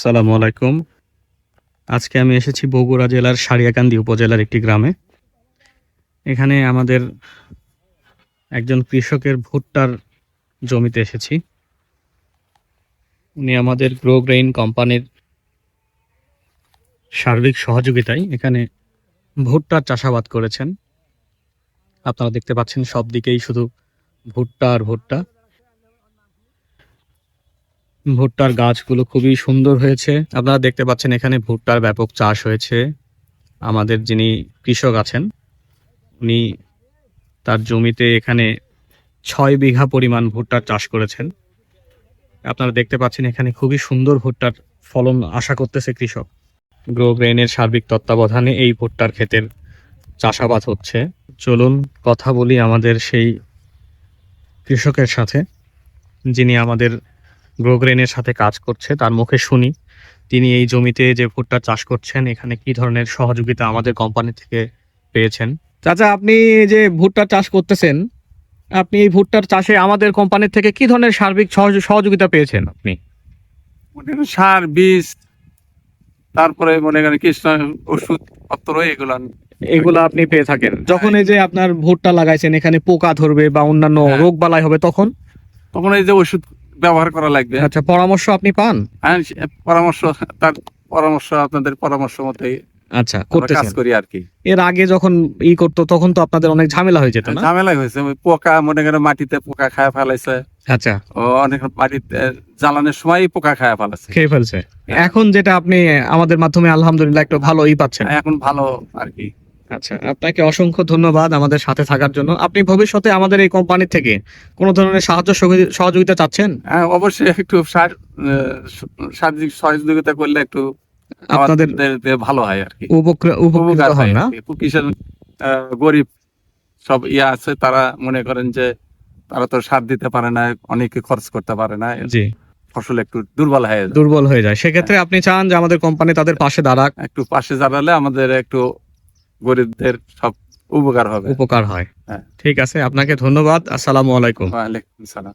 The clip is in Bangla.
আসসালামু আলাইকুম। আজকে আমি এসেছি বগুড়া জেলার সারিয়াকান্দি উপজেলার একটি গ্রামে। এখানে আমাদের একজন কৃষকের ভুট্টার জমিতে এসেছি। উনি আমাদের গ্রো গ্রেইন কোম্পানির সার্বিক সহযোগিতায় এখানে ভুট্টার চাষাবাদ করেছেন। আপনারা দেখতে পাচ্ছেন সব দিকেই শুধু ভুট্টা আর ভুট্টা। ভুট্টার গাছগুলো খুবই সুন্দর হয়েছে। আপনারা দেখতে পাচ্ছেন এখানে ভুট্টার ব্যাপক চাষ হয়েছে। আমাদের যিনি কৃষক আছেন, উনি তার জমিতে এখানে ছয় বিঘা পরিমাণ ভুট্টার চাষ করেছেন। আপনারা দেখতে পাচ্ছেন এখানে খুবই সুন্দর ভুট্টার ফলন আশা করতেছে কৃষক। গ্রো গ্রেনের সার্বিক তত্ত্বাবধানে এই ভুট্টার ক্ষেতের চাষাবাদ হচ্ছে। চলুন কথা বলি আমাদের সেই কৃষকের সাথে, যিনি আমাদের গ্রোগ্রেনের সাথে কাজ করছে তার মুখে শুনি। তিনি এই জমিতে যে ভুট্টা চাষ করছেন এখানে কি ধরনের সহযোগিতা আমাদের কোম্পানি থেকে পেয়েছেন? চাচা আপনি যে ভুট্টা চাষ করতেছেন আপনি এই ভুট্টার চাষে আমাদের কোম্পানির থেকে কি ধরনের সার্বিক সহযোগিতা পেয়েছেন আপনি? সার বীজ তারপরে মনে করেন কৃষ্ণ ওষুধ পত্র এগুলো এগুলো আপনি পেয়ে থাকেন। যখন এই যে আপনার ভুট্টা লাগাইছেন এখানে পোকা ধরবে বা অন্যান্য হ্যাঁ। রোগ বালাই হবে তখন? তখন এই যে ওষুধ ব্যবহার করা লাগবে। আচ্ছা পরামর্শ আপনি পান? আর পরামর্শ তার পরামর্শ আপনাদের পরামর্শ মতে আচ্ছা আমরা কাজ করি আর কি। এর আগে যখন ই করতো তখন তো আপনাদের অনেক ঝামেলা হয়ে যেত না? ঝামেলা হয়েছে পোকা মনে করেন মাটিতে পোকা খায় ফেলাইছে। আচ্ছা। ও অনেক মাটিতে জ্বালানোর সময় পোকা খায় ফেলাছে খেয়ে ফেলছে। এখন যেটা আপনি আমাদের মাধ্যমে আলহামদুলিল্লাহ একটু ভালো ই পাচ্ছেন। এখন ভালো আর কি। আচ্ছা আপনাকে অসংখ্য ধন্যবাদ আমাদের সাথে থাকার জন্য। আপনি ভবিষ্যতে আমাদের এই কোম্পানি থেকে কোনো ধরনের সাহায্য সহযোগিতা চাচ্ছেন? হ্যাঁ অবশ্যই একটু সার সার্বিক সহযোগিতা করলে একটু আপনাদের ভালো হয় আর কি। উপকার হয় হয় না? কিষাণ গরিব সব ইয়ে আছে তারা মনে করেন যে তারা তো সার দিতে পারে না অনেকে খরচ করতে পারে না জি। ফসল একটু দুর্বল হয়ে যায়। দুর্বল হয়ে যায়। সেক্ষেত্রে আপনি চান যে আমাদের কোম্পানি তাদের পাশে দাঁড়াক। একটু পাশে দাঁড়ালে আমাদের একটু গরিবদের সব উপকার হবে। উপকার হয়। হ্যাঁ। ঠিক আছে আপনাকে ধন্যবাদ। আসসালামু আলাইকুম। ওয়ালাইকুম সালাম।